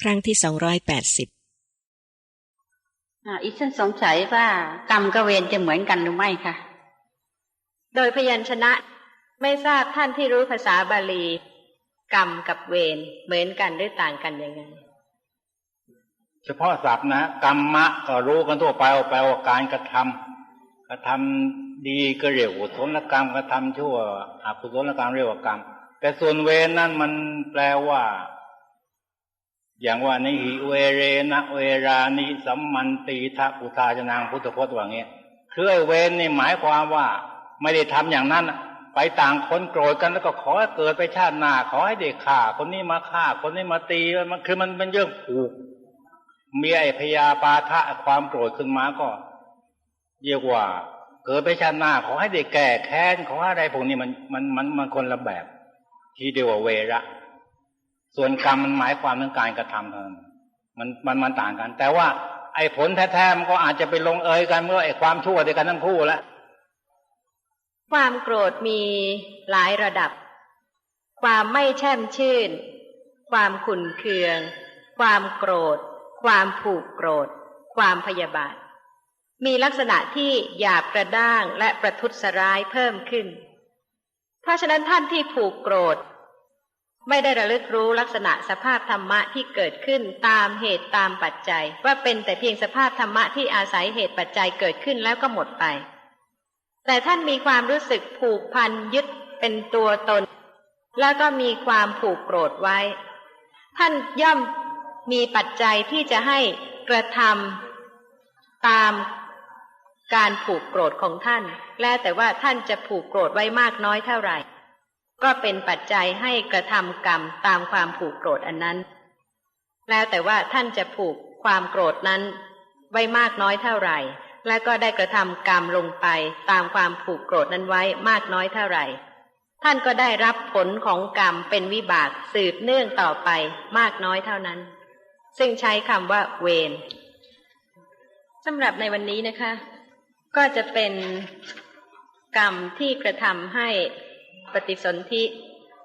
ครั้งที่สองร้อยแปดสิบอีฉันสงสัยว่ากรรมกับเวรจะเหมือนกันหรือไม่คะโดยพยัญชนะไม่ทราบท่านที่รู้ภาษาบาลี กรรมกับเวรเหมือนกันหรือต่างกันยังไง เฉพาะศัพท์นะกรรมะก็รู้กันทั่วไปว่าแปลว่าการกระทำกระทำดีก็เรียกว่าศลกรรมกระทำชั่วอกุศลกรรมเรียกว่ากรรม แต่ส่วนเวรนั่นมันแปลว่า อย่างว่านิหิเวเรนะเวรานิสัมมันตีทะปุตาจนางพุทธพจน์ว่างี้คือไอ้เวรนี่หมายความว่า ไม่ได้ทำอย่างนั้นไปต่างคนโกรธกันแล้วก็ขอเกิดไปชาติหน้าขอให้เด็กฆ่า คนนี้มาฆ่า คนนี้มาตีมันคือมันเป็นเรื่องผูกมีไอ้พยาปาทะความโกรธขึ้นมาก็เรียกว่า เกิดไปชาติหน้าขอให้เด็กแก่แค้นขออะไรพวกนี้มันมันมันมันคนละแบบ ที่เดียวเวระ ส่วนกรรมมันหมายความถึงการกระทำเท่านั้นมันมันมันต่างกัน แต่ว่า ไอ้ผลแท้ๆมันก็อาจจะไปลงเอยกันเมื่อไอ้ความชั่วเดียวกันทั้งคู่แล้วความโกรธมีหลายระดับ ความไม่แช่มชื่น ความขุนเคือง ความโกรธ ความผูกโกรธ ความพยาบาท มีลักษณะที่หยาบกระด้างและประทุษร้ายเพิ่มขึ้น เพราะฉะนั้นท่านที่ผูกโกรธ ไม่ได้ระลึกรู้ลักษณะสภาพธรรมะที่เกิดขึ้นตามเหตุตามปัจจัย ว่าเป็นแต่เพียงสภาพธรรมะที่อาศัยเหตุปัจจัยเกิดขึ้นแล้วก็หมดไป แต่ท่านมีความรู้สึกผูกพันยึดเป็นตัวตน แล้วก็มีความผูกโกรธไว้ ท่านย่อมมีปัจจัยที่จะให้กระทำตามการผูกโกรธของท่าน แล้วแต่ว่าท่านจะผูกโกรธไว้มากน้อยเท่าไหร่ ก็เป็นปัจจัยให้กระทำกรรมตามความผูกโกรธอันนั้น แล้วแต่ว่าท่านจะผูกความโกรธนั้น ไว้มากน้อยเท่าไหร่ และก็ได้กระทำกรรมลงไปตามความผูกโกรธนั้นไว้มากน้อยเท่าไหร่ ท่านก็ได้รับผลของกรรมเป็นวิบากสืบเนื่องต่อไปมากน้อยเท่านั้น ซึ่งใช้คำว่าเวรสำหรับในวันนี้นะคะ ก็จะเป็นกรรมที่กระทำให้ ปฏิสนธิ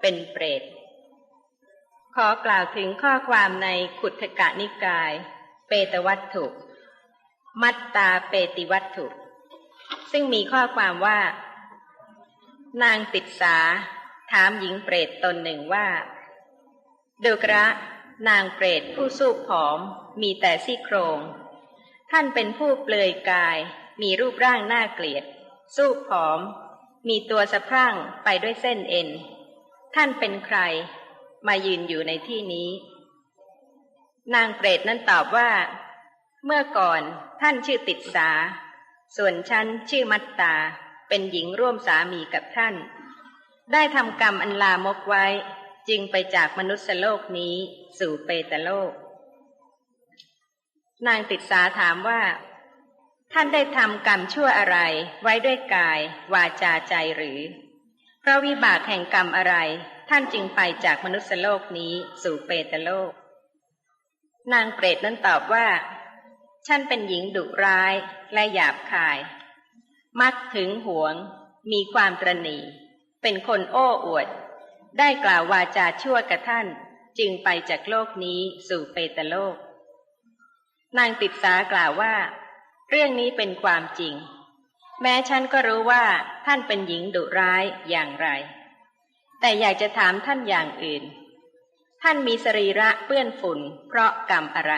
เป็นเปรต ขอกล่าวถึงข้อความในขุทกะนิกาย เปตวัตถุ มัตตาเปติวัตถุ ซึ่งมีข้อความว่า นางติดสา ถามหญิงเปรตตนหนึ่งว่าดูกระนางเปรตผู้สูบผอม มีแต่ซี่โครง ท่านเป็นผู้เปลือยกาย มีรูปร่างน่าเกลียด สูบผอม มีตัวสะพรั่งไปด้วยเส้นเอ็น ท่านเป็นใคร มายืนอยู่ในที่นี้ นางเปรตนั้นตอบว่า เมื่อก่อนท่านชื่อติดสา ส่วนฉันชื่อมัตตา เป็นหญิงร่วมสามีกับท่าน ได้ทำกรรมอันลามกไว้ จึงไปจากมนุษยโลกนี้สู่เปตโลก นางติดสาถามว่า ท่านได้ทำกรรมชั่วอะไรไว้ด้วยกาย วาจาใจหรือ เพราะวิบากแห่งกรรมอะไร ท่านจึงไปจากมนุษยโลกนี้สู่เปตโลก นางเปรตนั้นตอบว่า ฉันเป็นหญิงดุร้ายและหยาบคาย มักถึงหวง มีความตรณีเป็นคนโอ้อวด ได้กล่าววาจาชั่วกับท่าน จึงไปจากโลกนี้สู่เปตโลก นางติดสากล่าวว่า เรื่องนี้เป็นความจริง แม้ฉันก็รู้ว่าท่านเป็นหญิงดุร้ายอย่างไร แต่อยากจะถามท่านอย่างอื่น ท่านมีสรีระเปื้อนฝุ่น เพราะกรรมอะไร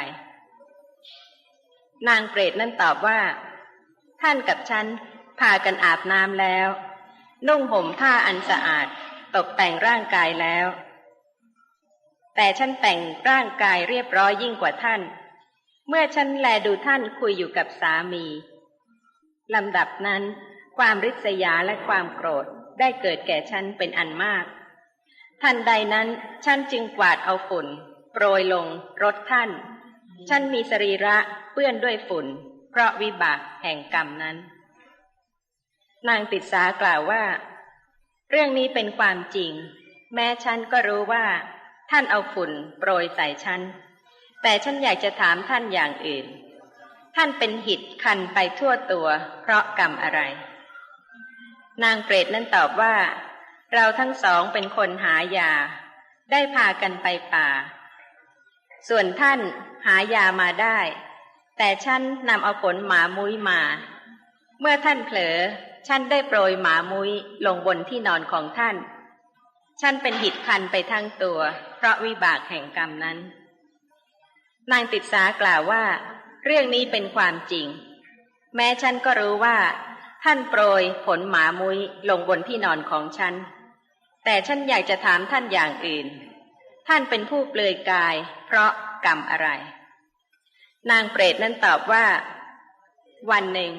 นางเปรตนั่นตอบว่า ท่านกับฉันพากันอาบน้ำแล้ว นุ่งห่มผ้าอันสะอาดตกแต่งร่างกายแล้ว แต่ฉันแต่งร่างกายเรียบร้อยยิ่งกว่าท่าน เมื่อฉันแลดูท่านคุยอยู่กับสามีลำดับนั้น ความริษยาและความโกรธได้เกิดแก่ฉันเป็นอันมาก ทันใดนั้นฉันจึงกวาดเอาฝุ่น โปรยลงรถท่าน ฉันมีสรีระเปื้อนด้วยฝุ่น เพราะวิบากแห่งกรรมนั้น นางติดสากล่าวว่า เรื่องนี้เป็นความจริง แม้ฉันก็รู้ว่า ท่านเอาฝุ่น โปรยใส่ฉัน แต่ฉันอยากจะถามท่านอย่างอื่น ท่านเป็นหิดคันไปทั่วตัว เพราะกรรมอะไร นางเปรตนั้นตอบว่า เราทั้งสองเป็นคนหายา ได้พากันไปป่า ส่วนท่านหายามาได้ แต่ฉันนำเอาผลหมามุ้ยมา เมื่อท่านเผลอ ฉันได้โปรยหมามุ้ยลงบนที่นอนของท่าน ฉันเป็นหิดคันไปทั้งตัว เพราะวิบากแห่งกรรมนั้น นางติดสากล่าวว่า เรื่องนี้เป็นความจริง แม้ฉันก็รู้ว่า ท่านโปรยผลหมามุ้ยลงบนที่นอนของฉัน แต่ฉันอยากจะถามท่านอย่างอื่น ท่านเป็นผู้เปลือยกาย เพราะกรรมอะไร นางเปรตนั้นตอบว่า วันหนึ่ง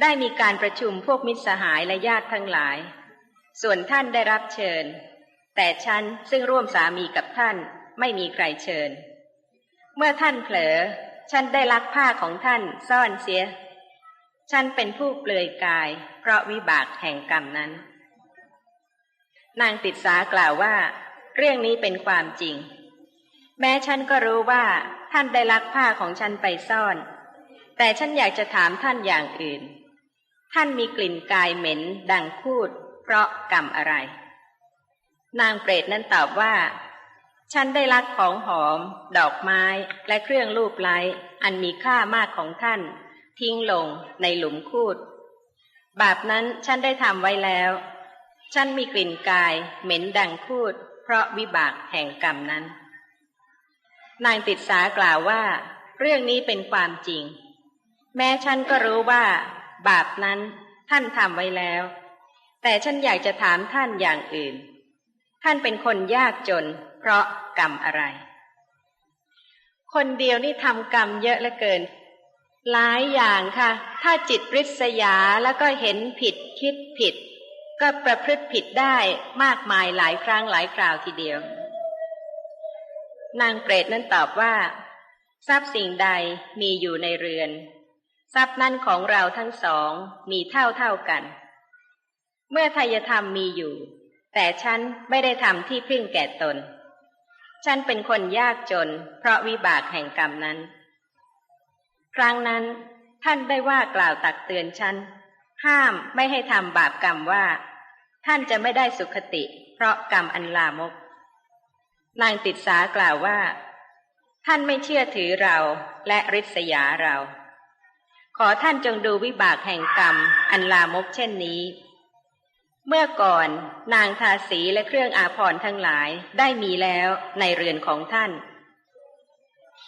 ได้มีการประชุมพวกมิตรสหายและญาติทั้งหลาย ส่วนท่านได้รับเชิญ แต่ฉันซึ่งร่วมสามีกับท่านไม่มีใครเชิญ เมื่อท่านเผลอ ฉันได้ลักผ้าของท่านซ่อนเสีย ฉันเป็นผู้เปลือยกาย เพราะวิบากแห่งกรรมนั้น นางติดสากล่าวว่า เรื่องนี้เป็นความจริง แม้ฉันก็รู้ว่าท่านได้ลักผ้าของฉันไปซ่อน แต่ฉันอยากจะถามท่านอย่างอื่น ท่านมีกลิ่นกายเหม็นดังพูด เพราะกรรมอะไร นางเปรตนั้นตอบว่า ฉันได้ลักของหอม ดอกไม้และเครื่องลูบไล้อันมีค่ามากของท่าน ทิ้งลงในหลุมคูด บาปนั้นฉันได้ทำไว้แล้ว ฉันมีกลิ่นกายเหม็นดังคูด เพราะวิบากแห่งกรรมนั้น นางติดสากล่าวว่า เรื่องนี้เป็นความจริง แม้ฉันก็รู้ว่า บาปนั้นท่านทำไว้แล้ว แต่ฉันอยากจะถามท่านอย่างอื่น ท่านเป็นคนยากจน เพราะกรรมอะไร คนเดียวนี่ทำกรรมเยอะเหลือเกิน หลายอย่างค่ะ ถ้าจิตริษยาแล้วก็เห็นผิดคิดผิด ก็ประพฤติผิดได้มากมายหลายครั้งหลายคราวทีเดียว นางเปรตนั้นตอบว่า ทรัพย์สิ่งใดมีอยู่ในเรือน ทรัพย์นั้นของเราทั้งสองมีเท่าเท่ากัน เมื่อทายธรรมมีอยู่แต่ฉันไม่ได้ทำที่พึ่งแก่ตน ฉันเป็นคนยากจน เพราะวิบากแห่งกรรมนั้น ครั้งนั้นท่านได้ว่ากล่าวตักเตือนฉัน ห้ามไม่ให้ทำบาปกรรมว่า ท่านจะไม่ได้สุขติ เพราะกรรมอันลามก นางติดสากล่าวว่า ท่านไม่เชื่อถือเราและริษยาเรา ขอท่านจงดูวิบากแห่งกรรมอันลามกเช่นนี้ เมื่อก่อนนางทาสีและเครื่องอาภรณ์ทั้งหลายได้มีแล้วในเรือนของท่าน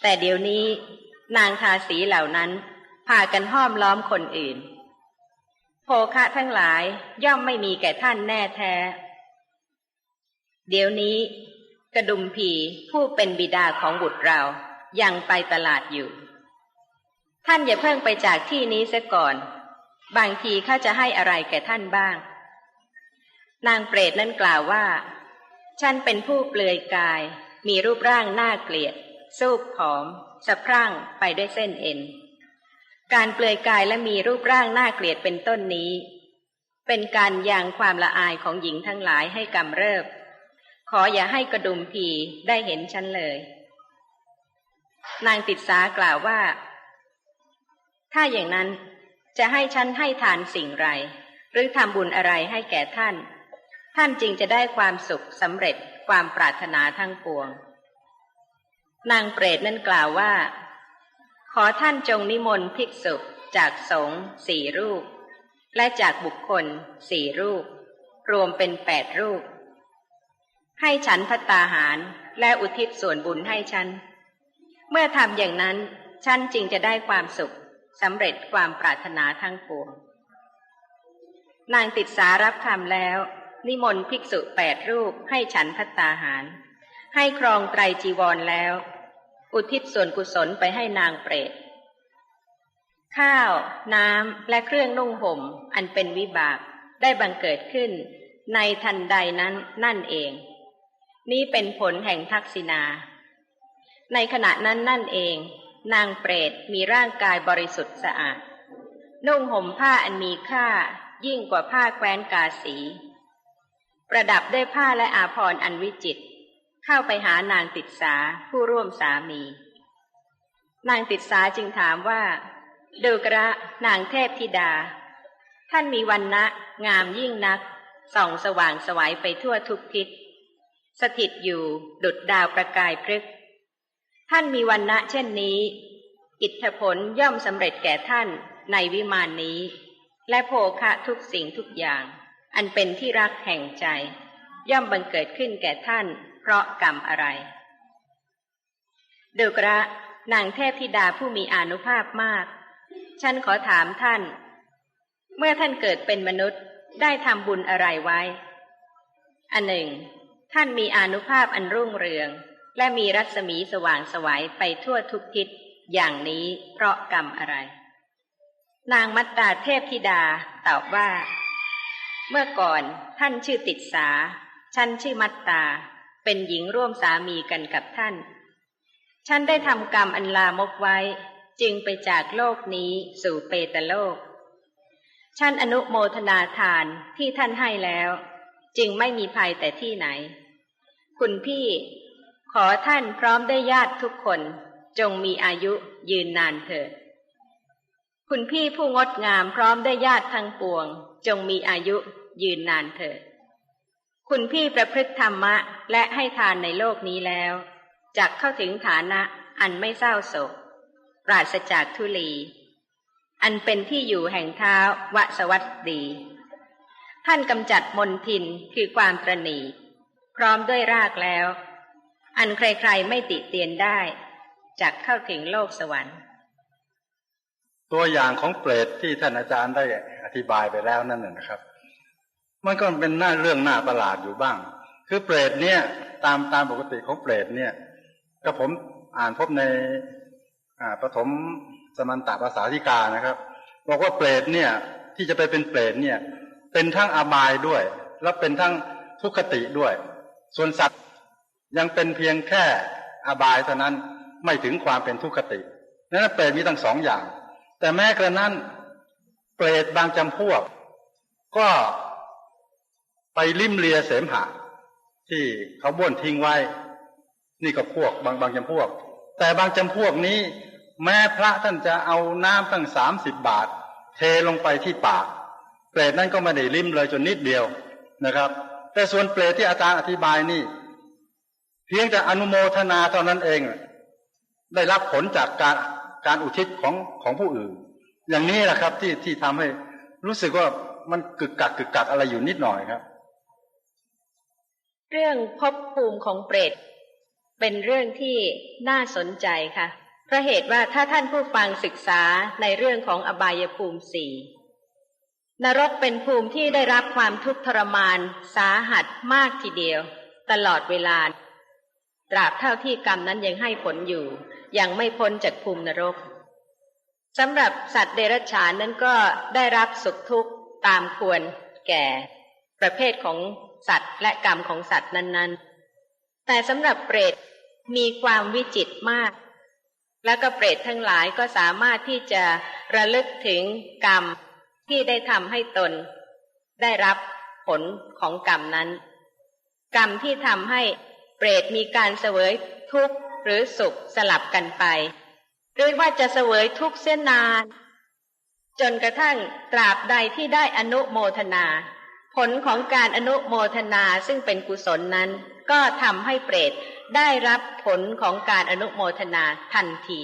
แต่เดี๋ยวนี้นางทาสีเหล่านั้นพากันห้อมล้อมคนอื่น โภคะทั้งหลายย่อมไม่มีแก่ท่านแน่แท้ เดี๋ยวนี้ กระดุมผีผู้เป็นบิดาของบุตรเรายังไปตลาดอยู่ ท่านอย่าเพิ่งไปจากที่นี้เสียก่อน บางทีเขาจะให้อะไรแก่ท่านบ้าง นางเปรตนั้นกล่าวว่า ฉันเป็นผู้เปลือยกาย มีรูปร่างน่าเกลียด สูบผอม สะพรั่งไปด้วยเส้นเอ็น การเปลือยกายและมีรูปร่างน่าเกลียดเป็นต้นนี้ เป็นการยังความละอายของหญิงทั้งหลายให้กำเริบ ขออย่าให้กระดุมพีได้เห็นฉันเลย นางติดสากล่าวว่า ถ้าอย่างนั้นจะให้ฉันให้ทานสิ่งไร หรือทำบุญอะไรให้แก่ท่าน ท่านจึงจะได้ความสุขสำเร็จความปรารถนาทั้งปวง นางเปรตนั้นกล่าวว่า ขอท่านจงนิมนต์ภิกษุจากสงฆ์สี่รูป และจากบุคคลสี่รูป รวมเป็นแปดรูป ให้ฉันพัตตาหารและอุทิศส่วนบุญให้ฉัน เมื่อทำอย่างนั้นฉันจึงจะได้ความสุขสำเร็จความปรารถนาทั้งปวง นางติดสารับคำแล้ว นิมนต์ภิกษุแปดรูปให้ฉันพัตตาหาร ให้ครองไตรจีวรแล้ว อุทิศส่วนกุศลไปให้นางเปรต ข้าว น้ำ และเครื่องนุ่งห่ม อันเป็นวิบากได้บังเกิดขึ้น ในทันใดนั้นนั่นเอง นี้เป็นผลแห่งทักษิณา ในขณะนั้นนั่นเอง นางเปรตมีร่างกายบริสุทธิ์สะอาดนุ่งห่มผ้าอันมีค่ายิ่งกว่าผ้าแคว้นกาสี ประดับด้วยผ้าและอาภรณ์อันวิจิต เข้าไปหานางติดสาผู้ร่วมสามี นางติดสาจึงถามว่าดูกระนางเทพธิดา ท่านมีวันนะงามยิ่งนัก ส่องสว่างสวัยไปทั่วทุกทิศ สถิตอยู่ดุดดาวประกายพฤกษท่านมีวันณะเช่นนี้ อิทธผลย่อมสำเร็จแก่ท่านในวิมานนี้ และโภคะทุกสิ่งทุกอย่าง อันเป็นที่รักแห่งใจ ย่อมบังเกิดขึ้นแก่ท่าน เพราะกรรมอะไรดุกระนางเทพธิดาผู้มีอนุภาพมาก ฉันขอถามท่าน เมื่อท่านเกิดเป็นมนุษย์ได้ทำบุญอะไรไว้ อันหนึ่ง ท่านมีอนุภาพอันรุ่งเรือง และมีรัศมีสว่างสวัยไปทั่วทุกทิศอย่างนี้เพราะกรรมอะไร นางมัตตาเทพธิดาตอบว่า เมื่อก่อนท่านชื่อติดสา ฉันชื่อมัตตา เป็นหญิงร่วมสามีกันกับท่าน ฉันได้ทำกรรมอันลามกไว้ จึงไปจากโลกนี้สู่เปตโลก ฉันอนุโมทนาทานที่ท่านให้แล้ว จึงไม่มีภัยแต่ที่ไหน คุณพี่ขอท่านพร้อมได้ญาติทุกคน จงมีอายุยืนนานเถิด คุณพี่ผู้งดงามพร้อมได้ญาติทั้งปวง จงมีอายุ ยืนนานเถิด คุณพี่ประพฤติธรรมะและให้ทานในโลกนี้แล้วจักเข้าถึงฐานะอันไม่เศร้าโศก ปราศจากทุลี อันเป็นที่อยู่แห่งเท้าวสวัสดี ท่านกำจัดมนทินคือความตรณีพร้อมด้วยรากแล้ว อันใครๆไม่ติเตียนได้จักเข้าถึงโลกสวรรค์ ตัวอย่างของเปรตที่ท่านอาจารย์ได้อธิบายไปแล้วนั่นนะครับ มันก็เป็นหน้าเรื่องหน้าประหลาดอยู่บ้าง คือเปรตเนี่ย ตามตามปกติของเปรตเนี่ยก็ผมอ่านพบในปฐมสมันตภาษาธิกานะครับ บอกว่าเปรตเนี่ย ที่จะไปเป็นเปรตเนี่ย เป็นทั้งอบายด้วย และเป็นทั้งทุกขติด้วย ส่วนสัตว์ยังเป็นเพียงแค่อบายเท่านั้นไม่ถึงความเป็นทุกขตินั้นเปรตมีทั้งสองอย่าง แต่แม้กระนั้นเปรตบางจำพวก ก็ ไปลิมเลียเสมหะ ที่เขาบ้วนทิ้งไว้ นี่ก็พวกบางบางจำพวก แต่บางจำพวกนี้ แม้พระท่านจะเอาน้ำตั้งสามสิบบาท เทลงไปที่ปากเปรตนั้นก็ไม่ได้ลิมเลยจนนิดเดียวนะครับ แต่ส่วนเปรตที่อาจารย์อธิบายนี่ เพียงแต่อนุโมทนาเท่านั้นเอง ได้รับผลจากการการอุทิศของของผู้อื่น อย่างนี้แหละครับที่ที่ทำให้รู้สึกว่ามันกึกกักกึกกักอะไรอยู่นิดหน่อยครับ เรื่องภพภูมิของเปรต เป็นเรื่องที่น่าสนใจค่ะ เพราะเหตุว่าถ้าท่านผู้ฟังศึกษาในเรื่องของอบายภูมิสี่นรกเป็นภูมิที่ได้รับความทุกข์ทรมานสาหัสมากทีเดียว ตลอดเวลา ตราบเท่าที่กรรมนั้นยังให้ผลอยู่ ยังไม่พ้นจากภูมินรกสำหรับสัตว์เดรัจฉานนั้นก็ได้รับสุขทุกข์ตามควรแก่ ประเภทของ สัตว์และกรรมของสัตว์นั้นๆ แต่สำหรับเปรตมีความวิจิตมาก แล้วก็เปรตทั้งหลายก็สามารถที่จะระลึกถึงกรรมที่ได้ทำให้ตน ได้รับผลของกรรมนั้น กรรมที่ทำให้เปรตมีการเสวยทุกข์หรือสุขสลับกันไปหรือว่าจะเสวยทุกข์เส้นนาน จนกระทั่งตราบใดที่ได้อนุโมทนา ผลของการอนุโมทนาซึ่งเป็นกุศลนั้น ก็ทำให้เปรตได้รับผลของการอนุโมทนาทันที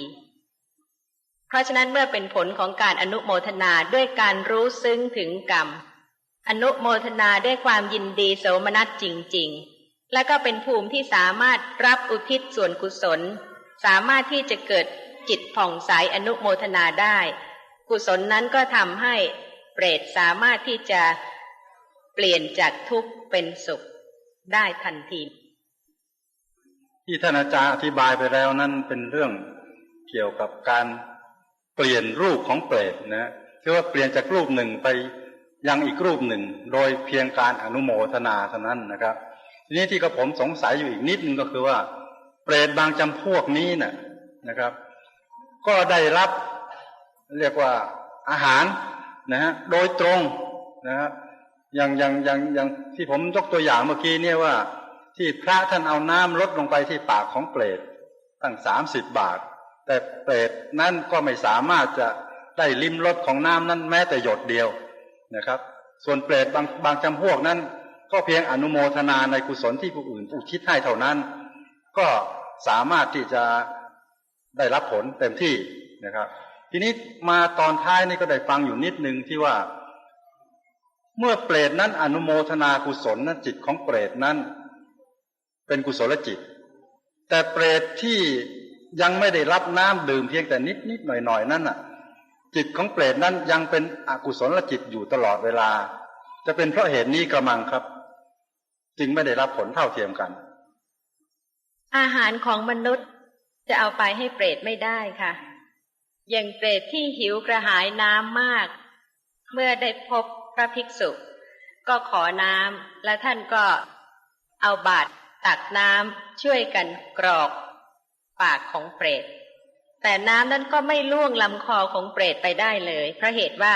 เพราะฉะนั้นเมื่อเป็นผลของการอนุโมทนาด้วยการรู้ซึ้งถึงกรรม อนุโมทนาด้วยความยินดีโสมนัสจริง ๆ และก็เป็นภูมิที่สามารถรับอุทิศส่วนกุศล สามารถที่จะเกิดจิตผ่องใสอนุโมทนาได้ กุศลนั้นก็ทำให้เปรตสามารถที่จะ เปลี่ยนจากทุกข์เป็นสุขได้ทันที ที่ท่านอาจารย์อธิบายไปแล้วนั่นเป็นเรื่องเกี่ยวกับการเปลี่ยนรูปของเปรตนะคือว่าเปลี่ยนจากรูปหนึ่งไปยังอีกรูปหนึ่ง โดยเพียงการอนุโมทนาเท่านั้นนะครับ ทีนี้ที่กระผมสงสัยอยู่อีกนิดนึงก็คือว่า เปรตบางจำพวกนี้นะ่ะนะครับ ก็ได้รับเรียกว่าอาหารนะฮะโดยตรงนะฮะ อย่างอย่างอย่างอย่างที่ผมยกตัวอย่างเมื่อกี้เนี่ยว่า ที่พระท่านเอาน้ำลดลงไปที่ปากของเปรตตั้งสามสิบบาท แต่เปรตนั้นก็ไม่สามารถจะได้ลิ้มรสของน้ำนั้นแม้แต่หยดเดียวนะครับ ส่วนเปรตบางบางจำพวกนั้น ก็เพียงอนุโมทนาในกุศลที่ผู้อื่นอุทิศให้เท่านั้น ก็สามารถที่จะได้รับผลเต็มที่นะครับ ทีนี้มาตอนท้ายนี่ก็ได้ฟังอยู่นิดนึงที่ว่า เมื่อเปรตนั้นอนุโมทนากุศลนั้นจิตของเปรตนั้น เป็นกุศลจิต แต่เปรตที่ยังไม่ได้รับน้ำดื่มเพียงแต่นิดนิดหน่อยหน่อยนั่นน่ะ จิตของเปรตนั้นยังเป็นอกุศลจิตอยู่ตลอดเวลา จะเป็นเพราะเหตุนี้กระมังครับ จึงไม่ได้รับผลเท่าเทียมกัน อาหารของมนุษย์จะเอาไปให้เปรตไม่ได้ค่ะ อย่างเปรตที่หิวกระหายน้ำมาก เมื่อได้พบ ระภิกษุ ก็ขอน้ำและท่านก็เอาบาตรตักน้ำช่วยกันกรอกปากของเปรต แต่น้ำนั้นก็ไม่ล่วงลำคอของเปรตไปได้เลยเพราะเหตุว่า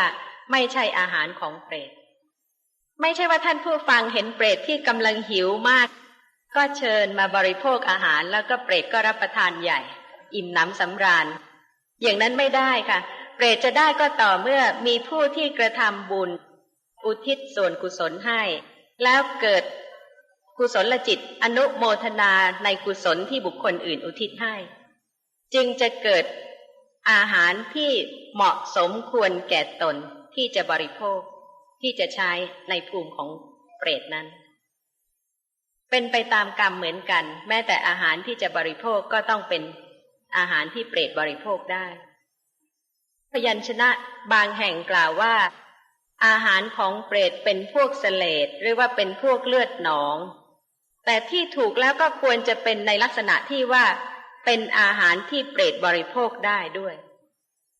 ไม่ใช่อาหารของเปรต ไม่ใช่ว่าท่านผู้ฟังเห็นเปรตที่กำลังหิวมาก ก็เชิญมาบริโภคอาหารแล้วก็เปรตก็รับประทานใหญ่ อิ่มน้ำสำราญ อย่างนั้นไม่ได้ค่ะ เปรตจะได้ก็ต่อเมื่อมีผู้ที่กระทำบุญ อุทิศส่วนกุศลให้ แล้วเกิดกุศลจิตอนุโมทนาในกุศลที่บุคคลอื่นอุทิศให้ จึงจะเกิดอาหารที่เหมาะสมควรแก่ตนที่จะบริโภค ที่จะใช้ในภูมิของเปรตนั้น เป็นไปตามกรรมเหมือนกัน แม้แต่อาหารที่จะบริโภคก็ต้องเป็นอาหารที่เปรตบริโภคได้ พยัญชนะบางแห่งกล่าวว่า อาหารของเปรตเป็นพวกเสลดหรือว่าเป็นพวกเลือดหนอง แต่ที่ถูกแล้วก็ควรจะเป็นในลักษณะที่ว่า เป็นอาหารที่เปรตบริโภคได้ด้วย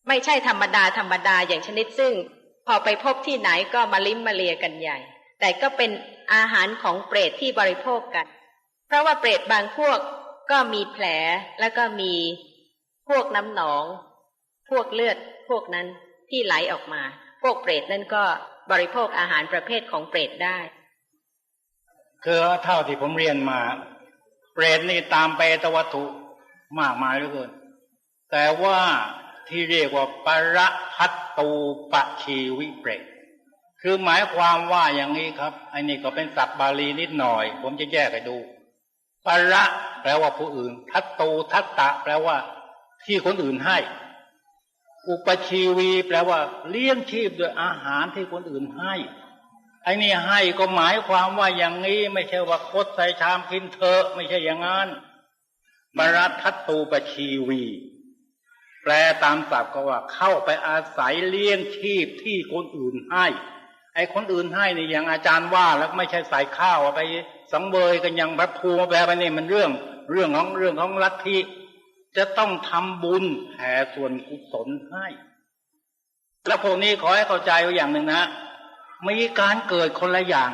ไม่ใช่ธรรมดาธรรมดาอย่างชนิดซึ่ง พอไปพบที่ไหนก็มาลิ้มมาเลียกันใหญ่ แต่ก็เป็นอาหารของเปรตที่บริโภคกัน เพราะว่าเปรตบางพวกก็มีแผลแล้วก็มีพวกน้ำหนอง พวกเลือดพวกนั้นที่ไหลออกมา พวกเปรตนั่นก็บริโภคอาหารประเภทของเปรตได้ คือเท่าที่ผมเรียนมา เปรตนี่ตามไปตวัตถุมากมายเหลือเกิน แต่ว่าที่เรียกว่าปรพัตตูปชีวิเปรตคือหมายความว่าอย่างนี้ครับไอ้นี่ก็เป็นศัพท์บาลีนิดหน่อย ผมจะแยกให้ดูประแปลว่าผู้อื่น ทัตตูทัตตะ แปลว่า ที่คนอื่นให้ อุปชีวีแปลว่า เลี้ยงชีพโดยอาหารที่คนอื่นให้ไอ้นี่ให้ก็หมายความว่าอย่างนี้ไม่ใช่ว่าคดใส่ชามกินเถอะไม่ใช่อย่างนั้นบรัทัตตูปชีวี แปลตามศัพท์ก็ว่า เข้าไปอาศัยเลี้ยงชีพที่คนอื่นให้ ไอ้คนอื่นให้นี่อย่างอาจารย์ว่าแล้วไม่ใช่ใส่ข้าวไปสังเวยกันอย่างพระภูมิแปลไปนี่มันเรื่อง เรื่องของเรื่องของลัทธิ จะต้องทำบุญแผ่ส่วนกุศลให้ แล้วพวกนี้ขอให้เข้าใจไว้อย่างหนึ่งนะมีการเกิดคนละอย่าง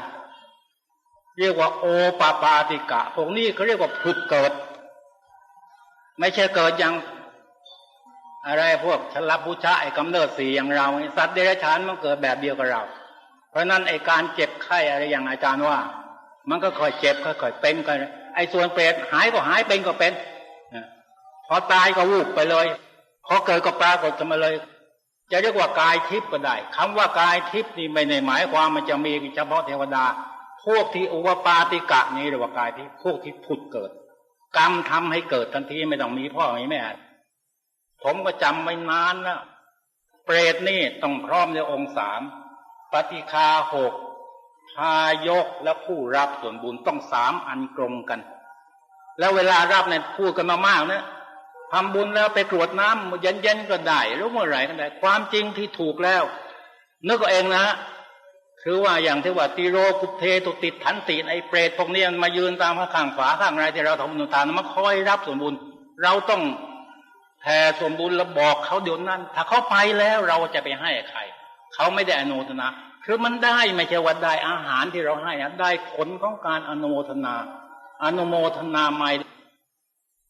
เรียกว่าโอปาปาติกะ พวกนี้เขาเรียกว่าผุดเกิด ไม่ใช่เกิดอย่างอะไรพวกชลับพุชะไอ้กำเนิดสีอย่างเราสัตว์เดรัจฉานมันเกิดแบบเดียวกับเรา เพราะนั้นไอ้การเจ็บไข้อะไรอย่างอาจารย์ว่า มันก็ค่อยเจ็บค่อยๆเป็นกันไอ้ส่วนเปรตหายก็หายเป็นก็เป็น พอตายก็วูบไปเลยพอเกิดก็ปรากฏขึ้นมาเลย จะเรียกว่ากายทิพย์ก็ได้คำว่ากายทิพย์นี่ไม่ในหมายความมันจะมีเฉพาะเทวดา พวกที่อุปปาติกะนี่เรียกว่ากายทิพย์พวกที่ผุดเกิด กรรมทำให้เกิดทันทีไม่ต้องมีพ่อมีแม่ผมก็จำไว้นานนะเปรตนี่ต้องพร้อมในองค์สามปฏิคาหกทายกและผู้รับส่วนบุญต้องสามอันตรงกัน แล้วเวลารับเนี่ยพูดกันมามากนะ ทำบุญแล้วไปกรวดน้ำเย็นๆก็ได้รือเมื่อไหร่ก็ได้ ความจริงที่ถูกแล้ว นึกเอาเองนะคือว่าอย่างที่ว่าตีโรกุเทตุติดทันติไอเปรตพวกนี้มันมายืนตามข้างฝาข้างอะไรที่เราทำบุญทานมาคอยรับส่วนบุญ เราต้องแผ่ส่วนบุญแล้วบอกเขาเดี๋ยวนั้น ถ้าเขาไปแล้วเราจะไปให้ใครเขาไม่ได้อนุทนาคือมันได้ไม่ใช่ว่าได้อาหารที่เราให้นะได้ผลของการอนุโมทนา อนุโมทนาใหม่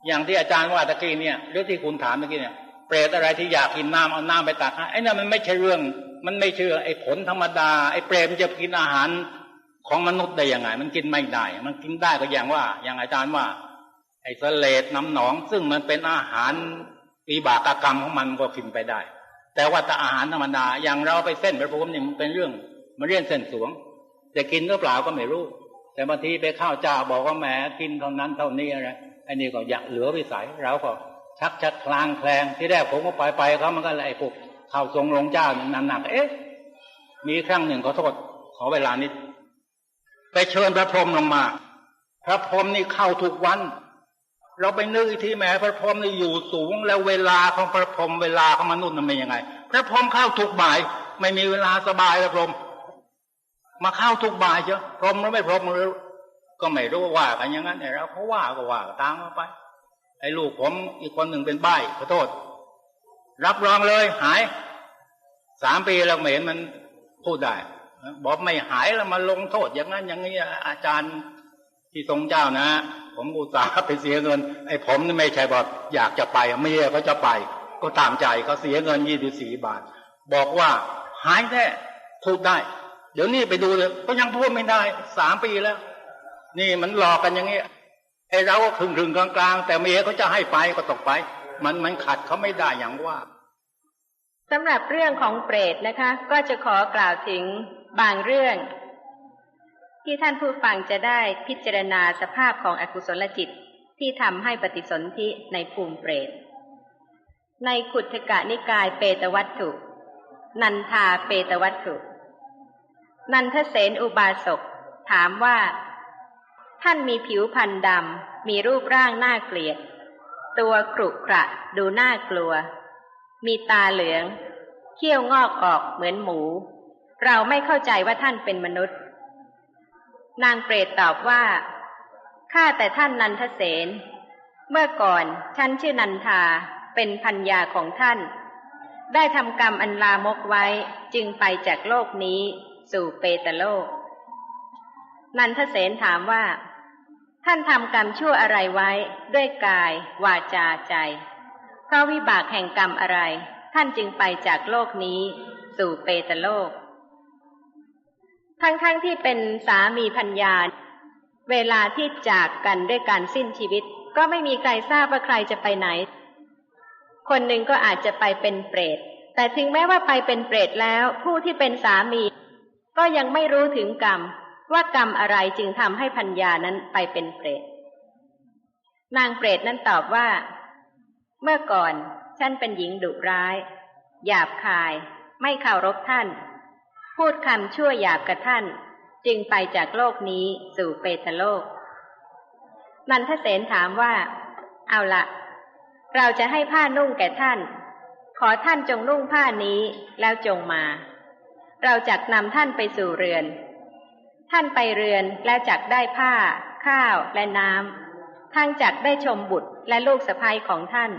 อย่างที่อาจารย์ว่าตะกี้เนี่ยหรือที่คุณถามตะกี้เนี่ยเปรตอะไรที่อยากกินน้ำเอาน้ำไปตักให้ไอ้นั่นมันไม่ใช่เรื่อง มันไม่ใช่ไอ้ผลธรรมดาไอ้เปรตมันจะกินอาหารของมนุษย์ได้ยังไง มันกินไม่ได้ มันกินได้ก็อย่างว่า อย่างอาจารย์ว่า ไอ้เสลดน้ำหนอง ซึ่งมันเป็นอาหารปีบากกรรมของมันก็กินไปได้ แต่ว่าแต่อาหารธรรมดา อย่างเราไปเส้นไปพรมนี่ยมันเป็นเรื่องมันเรียนเส้นสวงจะกินหรือเปล่าก็ไม่รู้ แต่บางทีไปข้าวจ้าบอกว่าแหมกินเท่านั้นเท่านี้อะไร อ้นี่ก็อยากเหลือวิสัยเราก็ชักชักคลางแคลงที่แรกผมก็ไปไปเขามันก็ไอ้พวกข่าทรงลงเจ้าหนั่นหนักเอ๊ะ มีครั้งหนึ่งขอโทษขอเวลานิด ไปเชิญพระพรหมลงมา พระพรหมนี่เข้าทุกวัน เราไปนึกอีกทีแหมพระพรหมนี่อยู่สูงแล้วเวลาของพระพรหมเวลาของมนุษย์มันเป็นยังไง พระพรหมเข้าทุกบ่าย ไม่มีเวลาสบายพระพรหมมาเข้าทุกบ่ายเจ้าพรหมแล้วไม่พรหมหรือ ก็ไม่รู้ว่ากันอย่างนั้นเนี่ยเราเขาว่าก็ว่าตามมาไป ไอ้ลูกผมอีกคนหนึ่งเป็นใบ้ขอโทษ รับรองเลยหายสามปีแล้วไม่เห็นมันพูดได้ บอกไม่หายแล้วมาลงโทษอย่างนั้นอย่างนี้อาจารย์ที่ทรงเจ้านะ ผมอุตส่าห์ไปเสียเงิน ไอ้ผมนี่ไม่ใช่บอกอยากจะไปเมียเขาจะไป ก็ตามใจเขาเสียเงินยี่สิบสี่บาท บอกว่าหายแน่พูดได้ เดี๋ยวนี้ไปดูเลยก็ยังพูดไม่ได้สามปีแล้ว นี่มันหลอกกันอย่างนี้ไอ้เราก็ถึงครึ่งกลางกลางแต่เมียเขาจะให้ไปก็ต้องไป มันมันขัดเขาไม่ได้อย่างว่าสำหรับเรื่องของเปรตนะคะ ก็จะขอกล่าวถึงบางเรื่อง ที่ท่านผู้ฟังจะได้พิจารณาสภาพของอกุศลจิตที่ทำให้ปฏิสนธิในภูมิเปรต ในขุทกะนิกายเปตวัตถุ นันทาเปตวัตถุ นันทเสนอุบาสกถามว่า ท่านมีผิวพรรณดำ มีรูปร่างน่าเกลียด ตัวครุขระดูน่ากลัว มีตาเหลือง เขี้ยวงอกออกเหมือนหมู เราไม่เข้าใจว่าท่านเป็นมนุษย์ นางเปรตตอบว่า ข้าแต่ท่านนันทเสน เมื่อก่อนฉันชื่อนันทาเป็นพัญญาของท่าน ได้ทำกรรมอันลามกไว้จึงไปจากโลกนี้สู่เปตโลก นันทเสนถามว่า ท่านทำกรรมชั่วอะไรไว้ด้วยกาย วาจาใจ เพราะวิบากแห่งกรรมอะไร ท่านจึงไปจากโลกนี้ สู่เปตโลก ทั้งๆทที่เป็นสามีพัญญา เวลาที่จากกันด้วยการสิ้นชีวิต ก็ไม่มีใครทราบว่าใครจะไปไหน คนหนึ่งก็อาจจะไปเป็นเปรต แต่ถึงแม้ว่าไปเป็นเปรตแล้ว ผู้ที่เป็นสามี ก็ยังไม่รู้ถึงกรรม ว่ากรรมอะไรจึงทำให้พัญญานั้นไปเป็นเปรต นางเปรตนั้นตอบว่า เมื่อก่อนฉันเป็นหญิงดุร้าย หยาบคาย ไม่เคารพท่าน พูดคำชั่วหยาบกับท่าน จึงไปจากโลกนี้สู่เปตโลก นันทเสนถามว่า เอาละเราจะให้ผ้านุ่งแก่ท่าน ขอท่านจงนุ่งผ้านี้แล้วจงมา เราจักนำท่านไปสู่เรือน ท่านไปเรือนและจักได้ผ้า ข้าวและน้ำทั้งจักได้ชมบุตรและลูกสะใภ้ของท่าน